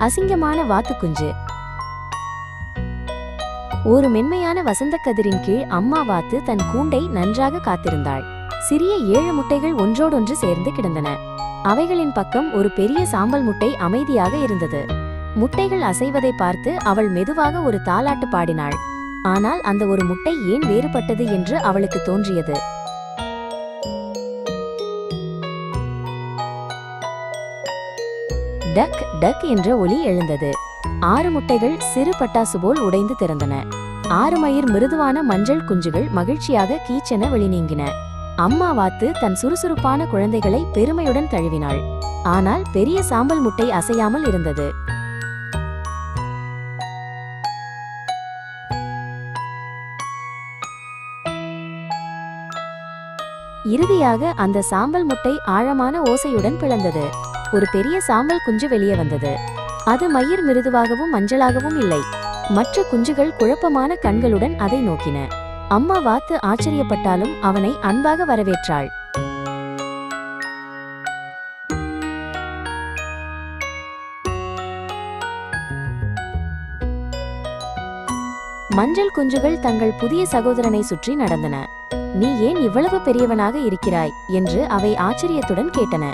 அசிங்கமான வாத்துக்குஞ்சு. ஒரு மென்மையான வசந்த கதிரின் கீழ் அம்மா வாத்து தன் கூண்டை நன்றாக காத்திருந்தாள். சிறிய ஏழு முட்டைகள் ஒன்றோடொன்று சேர்ந்து கிடந்தன. அவைகளின் பக்கம் ஒரு பெரிய சாம்பல் முட்டை அமைதியாக இருந்தது. முட்டைகள் அசைவதை பார்த்து அவள் மெதுவாக ஒரு தாலாட்டு பாடினாள். ஆனால் அந்த ஒரு முட்டை ஏன் வேறுபட்டது என்று அவளுக்கு தோன்றியது. டக் டக் என்ற ஒலி எழுந்தது. ஆறு முட்டைகள் சிறு பட்டாசு போல் உடைந்து திறந்தன. ஆறு மயிர் மிருதுவான மஞ்சள் குஞ்சுகள் மகிழ்ச்சியாக கீச்சென வெளிநீங்கின. அம்மா வாத்து தன் சுறுசுறுப்பான குழந்தைகளை பெருமையுடன் தழுவினாள். ஆனால் பெரிய சாம்பல் முட்டை அசையாமல் இருந்தது. இறுதியாக அந்த சாம்பல் முட்டை ஆழமான ஓசையுடன் பிளந்தது. ஒரு பெரிய சாம்பல் குஞ்சு வெளியே வந்தது. அது மயிர் மிருதுவாகவும் மஞ்சளாகவும் இல்லை. மற்ற குஞ்சுகள் குழப்பமான கண்களுடன் அதை நோக்கின. அம்மா வாத்து ஆச்சரியப்பட்டாலும் அவனை அன்பாக வரவேற்றாள். மஞ்சள் குஞ்சுகள் தங்கள் புதிய சகோதரனை சுற்றி நடந்தன. நீ ஏன் இவ்வளவு பெரியவனாக இருக்கிறாய்? என்று அவை ஆச்சரியத்துடன் கேட்டன.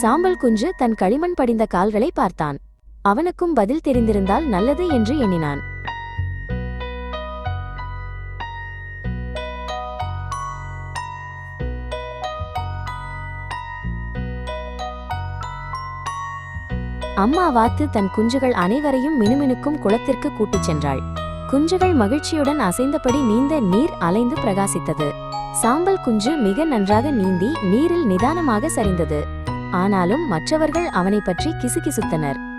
சாம்பல் குஞ்சு தன் களிமண் படிந்த கால்களை பார்த்தான். அவனுக்கும் பதில் தெரிந்திருந்தால் நல்லது என்று எண்ணினான். அம்மா வாத்து தன் குஞ்சுகள் அனைவரையும் மினுமினுக்கும் குளத்திற்கு கூட்டிச் சென்றாள். குஞ்சுகள் மகிழ்ச்சியுடன் அசைந்தபடி நீந்த நீர் அலைந்து பிரகாசித்தது. சாம்பல் குஞ்சு மிக நன்றாக நீந்தி நீரில் நிதானமாக சரிந்தது. ஆனாலும் மற்றவர்கள் அவனை பற்றி கிசுகிசுத்தனர்.